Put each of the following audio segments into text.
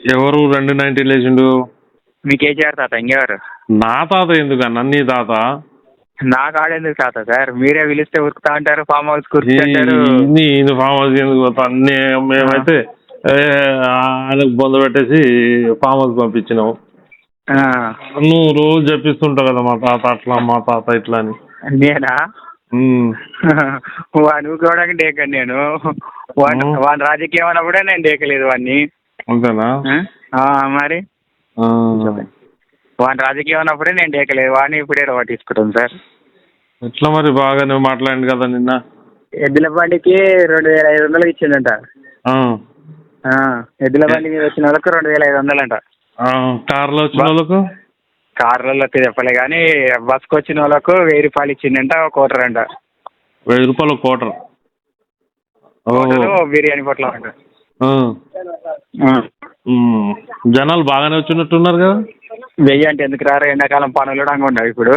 ఎవరు రెండు నైన్టీ లేచిండు? మీ కేసీఆర్ తాత ఇంకెవరు? నా తాత ఎందుకు అన్న? నీ తాత? నా కాడెందుకు తాత సార్? మీరే పిలిస్తే ఉరుకుతా అంటారు ఫామ్ హౌస్ కూర్చుంటారు ఫామ్ హౌస్ ఎందుకు పోతా? అన్ని మేమైతే ఆయనకు బొంద పెట్టేసి ఫామ్ హౌస్ పంపించినావు నువ్వు రోజు చెప్పిస్తుంటావు కదా మా తాత అట్లా మా తాత ఇట్లా అని. నేనా. వాడు కూడా డేకండి నేను. వాడు. వాడి రాజకీయం అన్నప్పుడే నేను డేకలేదు వాడిని అంతేనా మరి? ఆ. వాడి రాజకీయం అన్నప్పుడే నేను డేకలేదు వాడిని ఇప్పుడే పట్టించుకుంటాం సార్. ఎట్లా మరి బాగానే మాట్లాడింది కదా నిన్న? ఎద్దుల బండికి రెండు వేల ఐదు వందలు. ఆ, ఎద్దుల బండి మీద వచ్చిన వాళ్ళకు రెండు వేల ఐదు వందలంట ఆ, కార్లో వచ్చిన వాళ్ళకు? కార్లలో చెప్పలే కానీ బస్కి వచ్చిన వాళ్ళకు వెయ్యి రూపాయలు ఇచ్చిండంట ఒక కోటర్ అంట వెయ్యి రూపాయలు కోటర్ బిర్యానీ పొట్లం అంట. జనాలు బాగానే వచ్చినట్టున్నారు కదా? వెయ్యి అంటే ఎందుకు రారు? ఎండాకాలం పనులు కూడా ఉండవు ఇప్పుడు.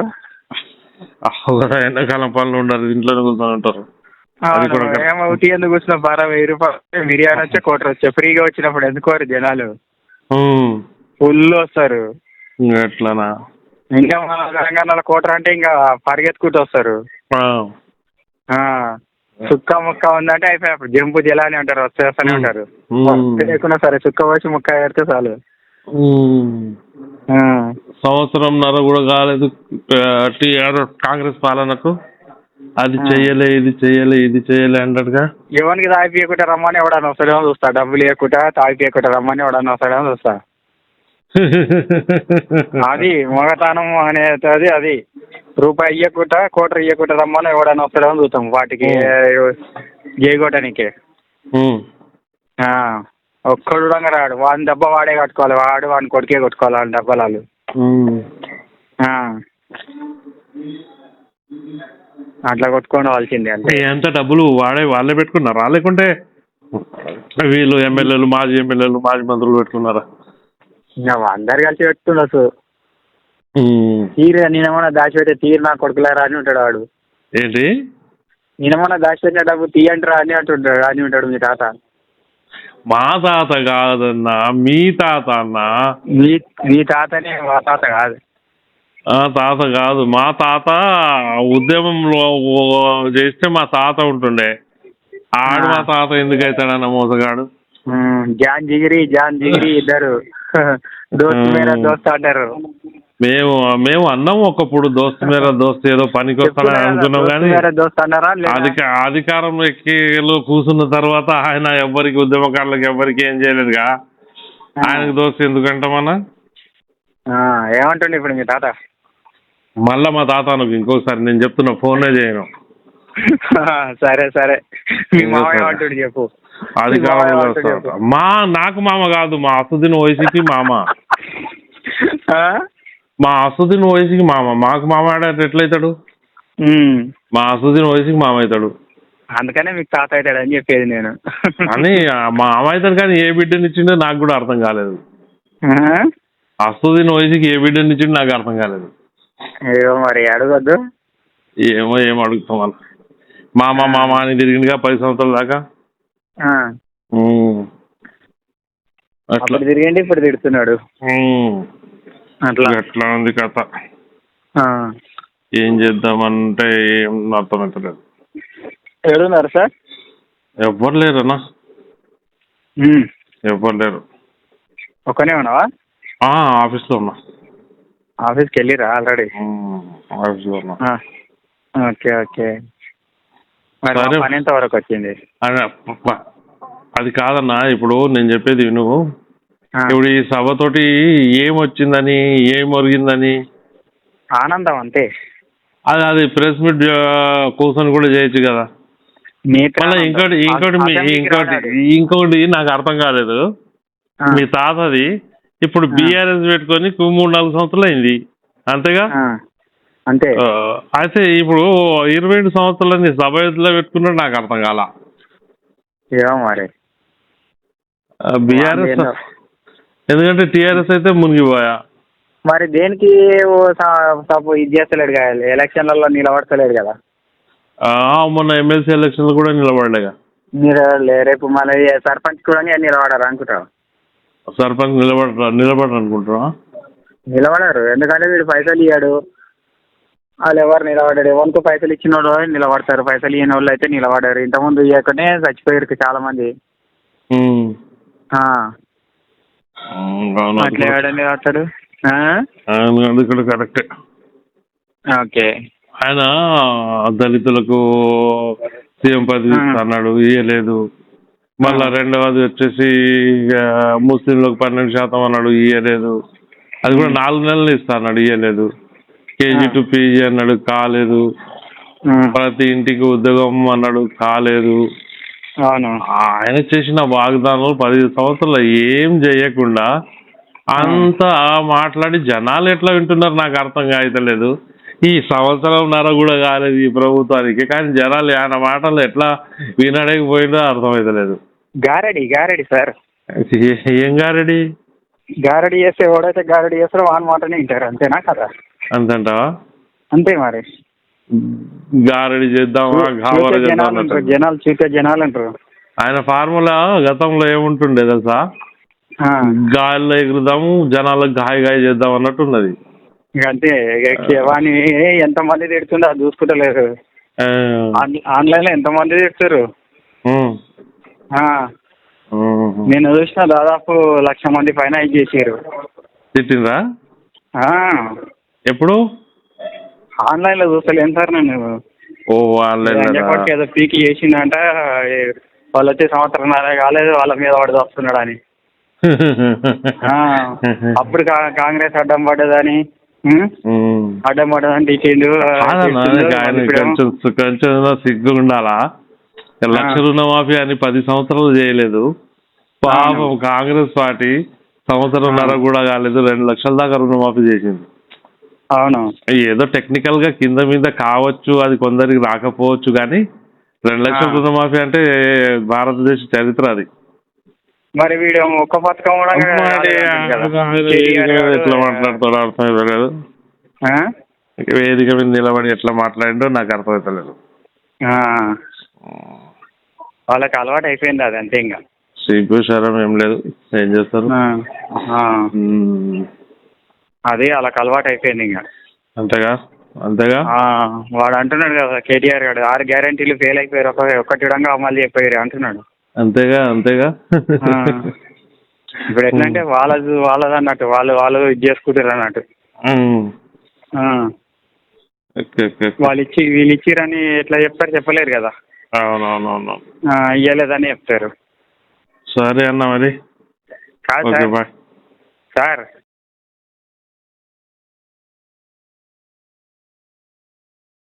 ఎండాకాలం పనులు ఉండరు ఇంట్లోనే కూర్చొని ఉంటారు. ఎందుకు వచ్చిన బారా వెయ్యి రూపాయలు. బిర్యానీ వచ్చే కోటర్ వచ్చే? ఫ్రీగా వచ్చినప్పుడు ఎందుకోరు జనాలు. ఫుల్ వస్తారు. ఎట్లానా? ఇంకా మన తెలంగాణలో కోటర్ అంటే ఇంకా పరిగెత్తుకుంటూ వస్తారు. సుక్క ముక్క ఉందంటే అయిపోయి అప్పుడు జంపు జలాని అంటారు వస్తే వస్తూనే ఉంటారు. లేకున్నా సరే సుక్క వచ్చి ముక్క పెడితే చాలు. సంవత్సరంన్నర కూడా కాలేదు. కాంగ్రెస్ పాలనకు. అది చెయ్యలే ఇది చెయ్యలే ఇది చెయ్యలే అంటాడుగా ఎవరికి తాగిపోయకుండా రమ్మని ఎవడన్నా వస్తాడేమో చూస్తా. డబ్బులు ఇవ్వకుండా తాగిపోయకుండా రమ్మని ఎవడన్నా వస్తాడేమో చూస్తా. అది మొగతానం అనేది అది. రూపాయి ఇవ్వకుండా కోటర్ ఇవ్వకుండా రమ్మని ఎవడన్నా వస్తాడేమో చూస్తాం వాటికి గేగొట్టడానికి ఉమ్. ఒక్కడు కూడా రాడు. వాడిని దెబ్బ వాడే కట్టుకోవాలి. వాడు వాడిని కొడుకే కొట్టుకోవాలి దెబ్బలు వాళ్ళు ఉమ్. ఆ. అట్లా కొట్టుకొని వాళ్ళసిందే అంతే ఎంత డబ్బులు వాడే వాళ్ళే పెట్టుకున్నారా? లేకుంటే వీళ్ళు ఎమ్మెల్యేలు మాజీ ఎమ్మెల్యేలు మాజీ మంత్రులు పెట్టుకున్నారా? అందరు కలిసి పెట్టుకుండొచ్చు ఉమ్. తీరు నేనేమన్నా దాచిపెట్టే తీరు నా కొడుకులారా అని ఉంటాడు వాడు. ఏంటి? నేనేమన్నా దాచిపెట్టిన డబ్బు తీయండిరా అని అంటుంటాడు అని ఉంటాడు మీ తాత. మా తాత కాదన్నా మీ తాత అన్నా. మీ మీ తాతనే మా తాత కాదు. ఆ తాత కాదు. మా తాత ఉద్యమంలో చేస్తే మా తాత ఉంటుండే. ఆడు మా తాత ఎందుకు అవుతాడన్న మోసగాడు జాన్ జిగిరి జాన్ జిగిరి ఇద్దరు. దోస్త్ మేరా దోస్త్ అంటారు. మేము మేము అన్నాం ఒకప్పుడు దోస్తు మేర దోస్తు ఏదో పనికి వస్తాడని అనుకున్నాం కానీ అధికారం ఎక్కిలో కూర్చున్న తర్వాత ఆయన ఎవ్వరికి ఉద్యమకారులకు ఎవ్వరికి ఏం చేయలేదుగా? ఆయనకు దోస్తు ఎందుకంటామన్నా? ఏమంటుండే ఇప్పుడు మీ తాత? మళ్ళా మా తాత అనుకు ఇంకోసారి నేను చెప్తున్నా ఫోనే చేయను. సరే సరే. మీ మామయ్య చెప్పు. అధికారంలో మీ వస్తా. చెప్పు. మా నాకు మామ కాదు మా అసదుద్దీన్ ఓవైసీకి మామ? మా అసదుద్దీన్ ఓవైసీకి మామ. మాకు మామ ఎట్లయితాడు. మా అసదుద్దీన్ ఓవైసీకి మామ అవుతాడు. అందుకనే మీకు తాత అవుతాడు అని చెప్పేది నేను. అని మా మామ అవుతాడు కానీ ఏ బిడ్డనిచ్చిండో నాకు కూడా అర్థం కాలేదు? అసదుద్దీన్ ఓవైసీకి ఏ బిడ్డనిచ్చిండో నాకు అర్థం కాలేదు. ఏమో మరి అడగొద్దు ఏమో ఏం అడుగుతాం వాళ్ళు. మామ మామ అని తిరిగిందిగా పది సంవత్సరాల దాకా. అట్లా. తిరిగిండి ఇప్పుడు తిడుతున్నాడు. అట్లా. అట్లా ఉంది కథ. ఏం చేద్దామంటే ఏం అర్థమవుతలేదు ఎవరున్నారు సార్? ఎవ్వరు లేరన్నా ఉమ్. ఎవ్వరు లేరు. ఒక్కనే ఉన్నావా? ఆ, ఆఫీస్లో ఉన్నా. ఆఫీస్కి వెళ్ళిరా ఆల్రెడీ. ఉమ్, ఆఫీస్లో ఉన్నా. Okay okay. పని ఎంత వరకు వచ్చింది? అదే, కాదన్నా ఇప్పుడు నేను చెప్పేది నువ్వు. ఇప్పుడు ఈ సభతోటి ఏం వచ్చిందని ఏం ఒరిగిందని ఆనందం అంతే అది అది ప్రెస్ మీట్ కూర్చొని కూడా చేయొచ్చు కదా మళ్ళీ. ఇంకోటి ఇంకోటి ఇంకోటి. ఇంకోటి నాకు అర్థం కాలేదు. మీ తాతది ఇప్పుడు. బీఆర్ఎస్ పెట్టుకొని మూడు నాలుగు సంవత్సరాలు అయింది అంతేగా. అంతే అయితే ఇప్పుడు ఇరవై ఏడు సంవత్సరాలని సభ ఎదులో పెట్టుకున్నాడు నాకు అర్థం కాల ఏమో మరి బీఆర్ఎస్. ఎందుకంటే టీఆర్ఎస్ అయితే మునిగిపోయా? మరి దేనికి ఓ ఇది చేస్తలేడు కదా ఎలక్షన్లలో నిలబడతలేడు కదా. మొన్న ఎమ్మెల్సీ ఎలక్షన్లు కూడా నిలబడలేగా. నిలబడలే రేపు మళ్ళీ సర్పంచ్ కూడా నిలబడారు అనుకుంటావు సర్పంచ్ నిలబడ నిలబడరు అనుకుంటున్నా నిలబడారు ఎందుకంటే వీడు పైసలు ఇయ్యాడు. వాళ్ళు ఎవరు నిలబడారు ఎవరికి పైసలు ఇచ్చిన వాళ్ళు నిలబడతారు పైసలు ఇయ్యని వాళ్ళు అయితే నిలబడారు. ఇంతకుముందు ఇవ్వకనే చచ్చిపోయారు చాలా మంది ఉమ్. ఆ, ఉమ్, అవును, అది అట్లా కూడా కరెక్టే. ఓకే. ఆయన దళితులకు సీఎం పదవి అన్నాడు ఇయ్యలేదు. మళ్ళా రెండవది వచ్చేసి ముస్లింలకు పన్నెండు శాతం అన్నాడు ఇయ్యలేదు. అది కూడా నాలుగు నెలలు ఇస్తా అన్నాడు ఇయ్యలేదు. కేజీ టు పీజీ అన్నాడు కాలేదు. ప్రతి ఇంటికి ఉద్యోగం అన్నాడు కాలేదు. ఆయన చేసిన వాగ్దానాలు పది సంవత్సరాలు ఏం చేయకుండా అంతా మాట్లాడి జనాలు ఎట్లా వింటున్నారు నాకు అర్థం కాయతలేదు. ఈ సంవత్సరంన్నర కూడా కాలేదు ఈ ప్రభుత్వానికి కానీ జనాలు ఆయన మాటలు ఎట్లా వినడకపోయిందో అర్థమైతలేదు. గారడి గారడి సార్. ఏ- ఏం గారడి? గారడి చేస్తే ఎవడైతే గారడి చేస్తారో వాని మాటనే వింటారు అంతేనా కదా? అంతంటావా? అంతే మరి. గారడి చేద్దామా గావర చేద్దాం జనాలు అన్నట్టు. జనాలు అంటారు ఆయన ఫార్ములా గతంలో ఏముంటుండే తెలుసా? గాలిలో ఎగురుదాము జనాలకు గాయ గాయ చేద్దాం అన్నట్టు ఉన్నది. ఇక అంతే ఇక వాని ఎంతమంది తిడుతుందో అది చూసుకుంటలేరు. ఆన్లైన్లో ఎంతమంది తిడుతారు ఉమ్, ఆ, ఉమ్. నేను చూసిన దాదాపు లక్ష మంది పైన ఇది చేసారు తిట్టిండ్రా? ఎప్పుడు? ఆన్లైన్లో చూస్తలేను సార్ నేను? ఓ ఆన్లైన్ ఏదో పీకి చేసిందంట వాళ్ళు వచ్చే సంవత్సరం కాలేదు వాళ్ళ మీద వాడు వస్తున్నాడు అని అప్పుడు కాంగ్రెస్ అడ్డం పడ్డదని? అడ్డం పడ్డదని ఇప్పుడేమో- కొంచెం కొంచెం సిగ్గు ఉండాలా లక్ష రుణమాఫీ అని పది సంవత్సరాలు చేయలేదు. పాపం కాంగ్రెస్ పార్టీ సంవత్సరంన్నర కూడా కాలేదు రెండు లక్షల దాకా రుణమాఫీ చేసింది. అవును. ఏదో టెక్నికల్గా కింద మీద కావచ్చు అది కొందరికి రాకపోవచ్చు కానీ రెండు లక్షల. రుణమాఫీ అంటే భారతదేశ చరిత్ర అది. మరి వీడు ఒక్క పథకం కూడా ఎట్లా మాట్లాడతాడో అర్థమైతలేదు ఆ? వేదిక మీద నిలబడి ఎట్లా మాట్లాడిండో నాకు అర్థమవుతలేదు. వాళ్ళకి అలవాటు అయిపోయింది అది అంతే ఇంకా. సిగ్గు శరం ఏం లేదు. ఏం చేస్తారు. అది వాళ్ళకి అలవాటు అయిపోయింది ఇంకా. అంతేగా? అంతేగా? వాడు అంటున్నాడు కదా కేటీఆర్ గారు ఆరు గ్యారంటీలు ఫెయిల్ అయిపోయారు ఒక ఒక్కటి విధంగా అమలు అయిపోయారు అంటున్నాడు. అంతేగా? అంతేగా. ఇప్పుడు ఎట్లా అంటే వాళ్ళది వాళ్ళది అన్నట్టు వాళ్ళు వాళ్ళు ఇది చేసుకుంటారు అన్నట్టు. వాళ్ళు ఇచ్చి వీళ్ళు ఇచ్చిరని ఎట్లా చెప్తారు చెప్పలేరు కదా. అవునవునవును. ఆ, ఇయ్యలేదని చెప్తారు. సరే అన్న మరి. కాదు సార్. సార్.